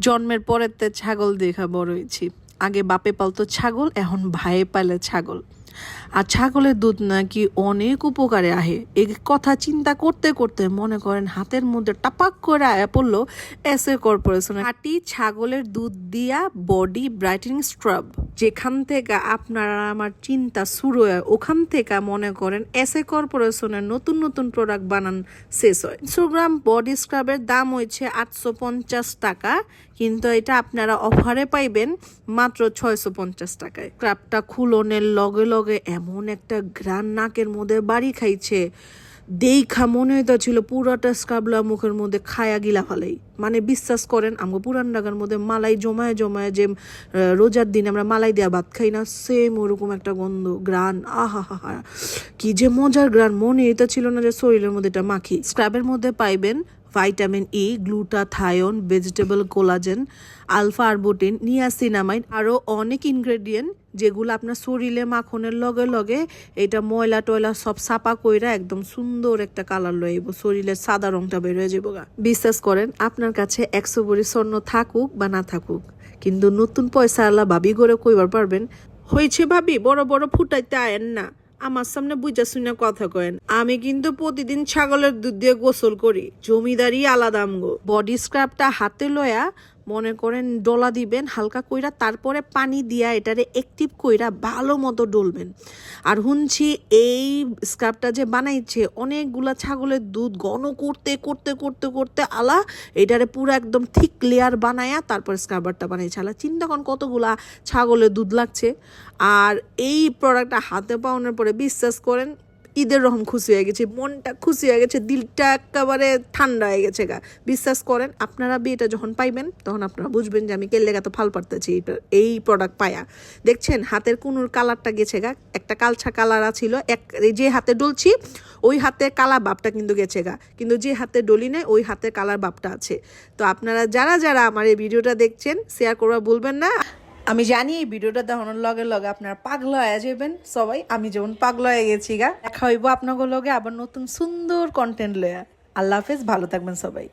জন্মের পরেতে ছাগল দেখা বড় হয়েছি। আগে বাপে পালতো ছাগল, এখন ভাইয়ে পালে ছাগল। আর ছাগলের দুধ নাকি অনেক উপকারে আহে। এ কথা চিন্তা করতে করতে মনে করেন হাতের মধ্যে টাপাক করে আয়া পড়ল এসে কর্পোরেশনে হাঁটি ছাগলের দুধ দিয়া বডি ব্রাইটেনিং স্ক্রাব। যেখান থেকে আপনারা আমার চিন্তা শুরু হয়, ওখান থেকে মনে করেন এসে কর্পোরেশনের নতুন নতুন প্রোডাক্ট বানান শেষ হয়। ইনস্টাগ্রাম বডি স্ক্রাবের দাম হয়েছে আটশো পঞ্চাশ টাকা, কিন্তু এটা আপনারা অফারে পাইবেন মাত্র ছয়শো পঞ্চাশ টাকায়। স্ক্রাবটা খুলনের লগে লগে এমন একটা গ্রান নাকের মধ্যে বাড়ি খাইছে, দেইখা মনে হইতা ছিল পুরাটা স্ক্রাবলা মুখের মধ্যে খায়া গিলা ফালাই। মানে বিশ্বাস করেন, আমগো পুরান ঢাকার মধ্যে মালাই জমায় জমায় যে রোজার দিন আমরা মালাই দেওয়া ভাত খাই না সেম ওরকম একটা গন্ধ গ্রান আহা হা হা কি যে মজার গ্রান মনে এটা ছিল না যে শরীরের মধ্যে এটা মাখি। স্ক্রাবের মধ্যে পাইবেন vitamin E glutathione vegetable collagen alpha arbutin niacinamide আরও অনেক ইনগ্রেডিয়েন্ট যেগুলো আপনার শরীরে মাখনের লগে লগে এটা ময়লা টয়লা সব সাপা কইরা একদম সুন্দর একটা কালার লইব শরীরের সাদা রংটা বের হয়ে যাব গা। বিশ্বাস করেন, আপনার কাছে একশো ভরি স্বর্ণ থাকুক বা না থাকুক, কিন্তু নতুন পয়সা আল্লাহ ভাবি গড়ে কইবার পারবেন। হয়েছে ভাবি, বড় বড় ফুটাইতে আয়েন না। আমার সামনে বুঝা শুনে কথা কয়েন, আমি কিন্তু প্রতিদিন ছাগলের দুধ দিয়ে গোসল করি জমিদারি আলাদা আমগো। বডি স্ক্রাবটা হাতে লয়া মনে করেন ডলা দিবেন, হালকা কইরা তারপরে পানি দিয়া এটারে অ্যাক্টিভ কইরা ভালো মতো ডলবেন। আর শুনছি এই স্ক্রাবটা যে বানাইছে, অনেকগুলা ছাগলের দুধ ঘন করতে করতে করতে করতে আলা, এটারে পুরো একদম থিক লেয়ার বানায়া তারপর স্ক্রাবারটা বানাইছে। আলা, চিন্তা করেন কতগুলা ছাগলের দুধ লাগছে। আর এই প্রোডাক্টটা হাতে পাওয়ানোর পরে বিশ্বাস করেন ঈদের রকম খুশি হয়ে গেছে, মনটা খুশি হয়ে গেছে, দিলটা একেবারে ঠান্ডা হয়ে গেছে গা। বিশ্বাস করেন, আপনারা বিয়েটা যখন পাইবেন, তখন আপনারা বুঝবেন যে আমি কেল্লে তো ফাল পারতেছি, এই প্রোডাক্ট পায়া। দেখছেন, হাতের কুনুর কালারটা গেছে গা, একটা কালছা কালার ছিল এক যে হাতে ডলছি, ওই হাতে কালা বাপটা কিন্তু গেছে গা। কিন্তু যে হাতে ডলি নেই, ওই হাতে কালার বাপটা আছে। তো আপনারা যারা যারা আমার এই ভিডিওটা দেখছেন শেয়ার করবা বলবেন না। আমি জানি এই ভিডিওটা দেখানোর লগে লগে আপনার পাগলা হয়ে যাবেন, সবাই। আমি যেমন পাগলা হয়ে গেছি গা। দেখা হইব আপনাদের লগে আবার নতুন সুন্দর কন্টেন্ট লয়া। আল্লাহ হাফেজ, ভালো থাকবেন সবাই।